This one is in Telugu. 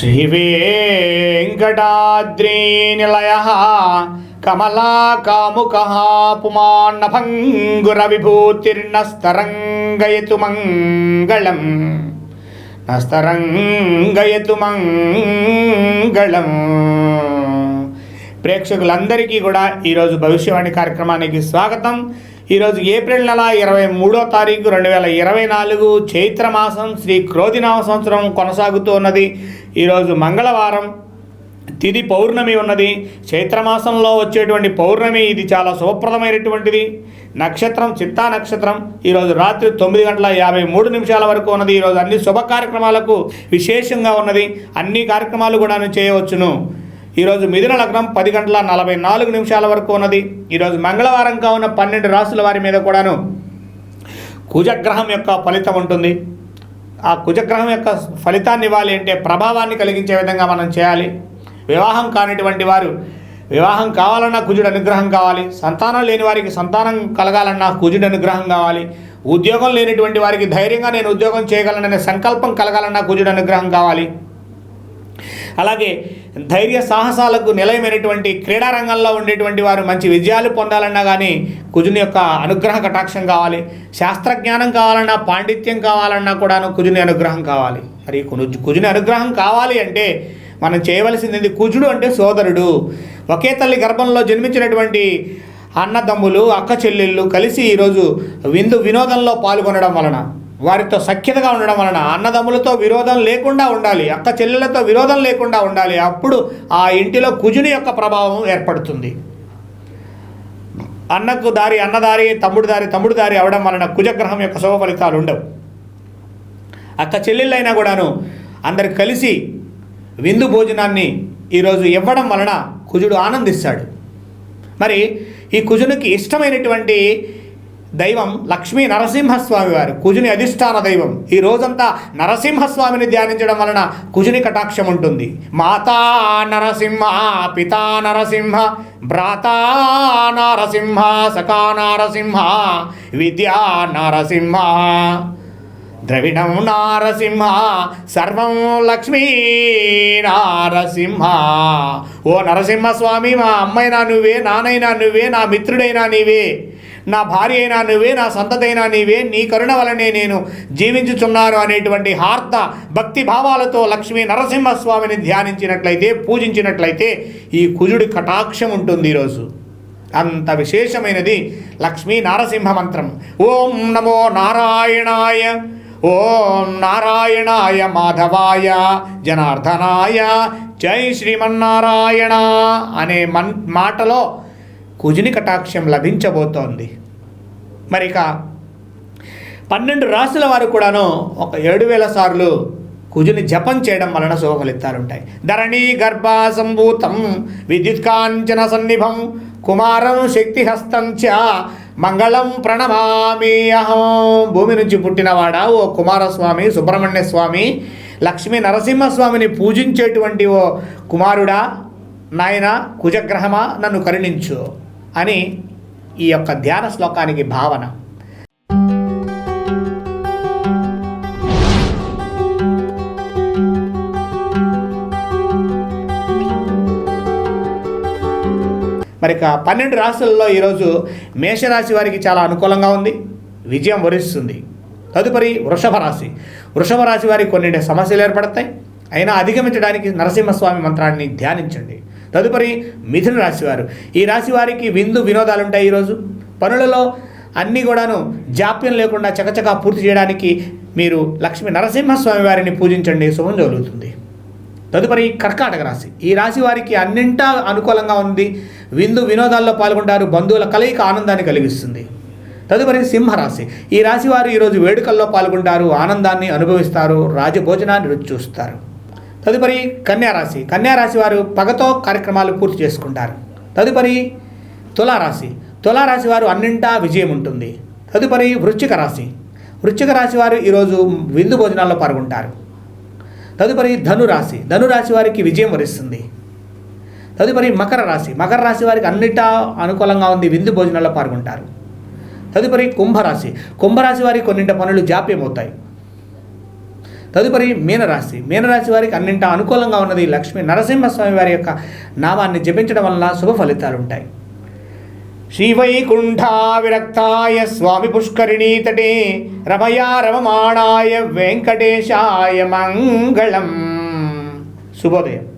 శ్రీవేంకటాద్రీనిలయ కమలాకాముక పుమాన్నభంగుర విభూతిర్నస్తరంగయతు మంగళం నస్తరంగయతు మంగళం ప్రేక్షకులందరికీ కూడా ఈరోజు భవిష్యవాణి కార్యక్రమానికి స్వాగతం. ఈరోజు ఏప్రిల్ నెల ఇరవై మూడో తారీఖు రెండు వేల ఇరవై నాలుగు చైత్రమాసం శ్రీ క్రోధినామ సంవత్సరం కొనసాగుతూ ఉన్నది. ఈరోజు మంగళవారం తిది పౌర్ణమి ఉన్నది. చైత్రమాసంలో వచ్చేటువంటి పౌర్ణమి ఇది చాలా శుభప్రదమైనటువంటిది. నక్షత్రం చిత్తా నక్షత్రం ఈరోజు రాత్రి తొమ్మిది గంటల యాభై మూడు నిమిషాల వరకు ఉన్నది. ఈరోజు అన్ని శుభ కార్యక్రమాలకు విశేషంగా ఉన్నది. అన్ని కార్యక్రమాలు కూడా చేయవచ్చును. ఈరోజు మిథున లగ్నం పది గంటల నలభై నాలుగు నిమిషాల వరకు ఉన్నది. ఈరోజు మంగళవారం కావున పన్నెండు రాసుల వారి మీద కూడాను కుజగ్రహం యొక్క ఫలితం ఉంటుంది. ఆ కుజగ్రహం యొక్క ఫలితాన్ని ఇవ్వాలి అంటే ప్రభావాన్ని కలిగించే విధంగా మనం చేయాలి. వివాహం కానిటువంటి వారు వివాహం కావాలన్నా కుజుడు అనుగ్రహం కావాలి. సంతానం లేని వారికి సంతానం కలగాలన్నా కుజుడు అనుగ్రహం కావాలి. ఉద్యోగం లేనిటువంటి వారికి ధైర్యంగా నేను ఉద్యోగం చేయగలననే సంకల్పం కలగాలన్నా కుజుడు అనుగ్రహం కావాలి. అలాగే ధైర్య సాహసాలకు నిలయమైనటువంటి క్రీడారంగంలో ఉండేటువంటి వారు మంచి విజయాలు పొందాలన్నా కానీ కుజుని యొక్క అనుగ్రహ కటాక్షం కావాలి. శాస్త్రజ్ఞానం కావాలన్నా పాండిత్యం కావాలన్నా కూడాను కుజుని అనుగ్రహం కావాలి. మరి కుజుని అనుగ్రహం కావాలి అంటే మనం చేయవలసింది కుజుడు అంటే సోదరుడు. ఒకే తల్లి గర్భంలో జన్మించినటువంటి అన్నదమ్ములు అక్క చెల్లెళ్ళు కలిసి ఈరోజు విందు వినోదంలో పాల్గొనడం వలన వారితో సఖ్యతగా ఉండడం వలన అన్నదమ్ములతో విరోధం లేకుండా ఉండాలి అక్క చెల్లెలతో విరోధం లేకుండా ఉండాలి. అప్పుడు ఆ ఇంటిలో కుజుని యొక్క ప్రభావం ఏర్పడుతుంది. అన్నకు దారి అన్నదారి తమ్ముడు దారి తమ్ముడు దారి అవడం వలన కుజగ్రహం యొక్క శుభ ఫలితాలు ఉండవు. అక్క చెల్లెళ్ళైనా కూడాను అందరు కలిసి విందు భోజనాన్ని ఈరోజు ఇవ్వడం వలన కుజుడు ఆనందిస్తాడు. మరి ఈ కుజునికి ఇష్టమైనటువంటి దైవం లక్ష్మీ నరసింహస్వామి వారు కుజుని అధిష్టాన దైవం. ఈ రోజంతా నరసింహస్వామిని ధ్యానించడం వలన కుజుని కటాక్షం ఉంటుంది. మాతా నరసింహ పితా నరసింహ భ్రాతా నరసింహ సఖా నరసింహ విద్యా నరసింహ ద్రవిడం నారసింహ సర్వం లక్ష్మీ నారసింహ. ఓ నరసింహస్వామి మా అమ్మైనా నువ్వే నానైనా నువ్వే నా మిత్రుడైనా నీవే. నా భార్య అయినా నువ్వే నా సంతతైనా నీవే నీ కరుణ వలనే నేను జీవించుచున్నాను అనేటువంటి హార్త భక్తి భావాలతో లక్ష్మీ నరసింహస్వామిని ధ్యానించినట్లయితే పూజించినట్లయితే ఈ కుజుడి కటాక్షం ఉంటుంది ఈరోజు. అంత విశేషమైనది లక్ష్మీ నారసింహ మంత్రం. ఓం నమో నారాయణాయ ఓం నారాయణాయ మాధవాయ జనార్దనాయ జై శ్రీమన్నారాయణ అనే మన్ మాటలో కుజుని కటాక్షం లభించబోతోంది. మరి ఇక పన్నెండు రాసుల వారు కూడాను ఒక ఏడు వేల సార్లు కుజుని జపం చేయడం వలన శుభ ధరణి గర్భాసంభూతం విద్యుత్ కాంచన సన్నిభం కుమారం శక్తిహస్తం చ మంగళం ప్రణమామి. అహం భూమి నుంచి పుట్టినవాడా ఓ కుమారస్వామి సుబ్రహ్మణ్య స్వామి లక్ష్మీ నరసింహస్వామిని పూజించేటువంటి ఓ కుమారుడా నాయన కుజగ్రహమా నన్ను కరుణించు. అని ఈ యొక్క ధ్యాన శ్లోకానికి భావన. మరి పన్నెండు రాశులలో ఈరోజు మేషరాశి వారికి చాలా అనుకూలంగా ఉంది. విజయం వరిస్తుంది. తదుపరి వృషభ రాశి. వృషభ రాశి వారికి కొన్ని సమస్యలు ఏర్పడతాయి. అయినా అధిగమించడానికి నరసింహస్వామి మంత్రాన్ని ధ్యానించండి. తదుపరి మిథున రాశివారు. ఈ రాశి వారికి విందు వినోదాలు ఉంటాయి ఈరోజు. పనులలో అన్నీ కూడాను జాప్యం లేకుండా చకచకా పూర్తి చేయడానికి మీరు లక్ష్మీ నరసింహస్వామి వారిని పూజించండి శుభం జరుగుతుంది. తదుపరి కర్కాటక రాశి. ఈ రాశి వారికి అన్నింటా అనుకూలంగా ఉంది. విందు వినోదాల్లో పాల్గొంటారు బంధువుల కలయిక ఆనందాన్ని కలిగిస్తుంది. తదుపరి సింహరాశి. ఈ రాశి వారు ఈరోజు వేడుకల్లో పాల్గొంటారు ఆనందాన్ని అనుభవిస్తారు రాజభోజనాన్ని రుచి చూస్తారు. తదుపరి కన్యారాశి. కన్యారాశి వారు పగతో కార్యక్రమాలు పూర్తి చేసుకుంటారు. తదుపరి తులారాశి. తులారాశి వారు అన్నింటా విజయం ఉంటుంది. తదుపరి వృశ్చిక రాశి. వృశ్చిక రాశి వారు ఈరోజు విందు భోజనాల్లో పాల్గొంటారు. తదుపరి ధనురాశి. ధనురాశి వారికి విజయం వరిస్తుంది. తదుపరి మకర రాశి. మకర రాశి వారికి అన్నిటా అనుకూలంగా ఉంది విందు భోజనాల్లో పాల్గొంటారు. తదుపరి కుంభరాశి. కుంభరాశి వారికి కొన్నింటి పనులు జాప్యమవుతాయి. తదుపరి మీనరాశి. మీనరాశి వారికి అన్నింటా అనుకూలంగా ఉన్నది లక్ష్మీ నరసింహస్వామి వారి యొక్క నామాన్ని జపించడం వలన శుభ ఫలితాలు ఉంటాయి. శ్రీవైకుంఠా విరక్తాయ స్వామి పుష్కరిణీ తటే రమయా రమమాణాయ వెంకటేశాయ మంగళం. శుభోదయం.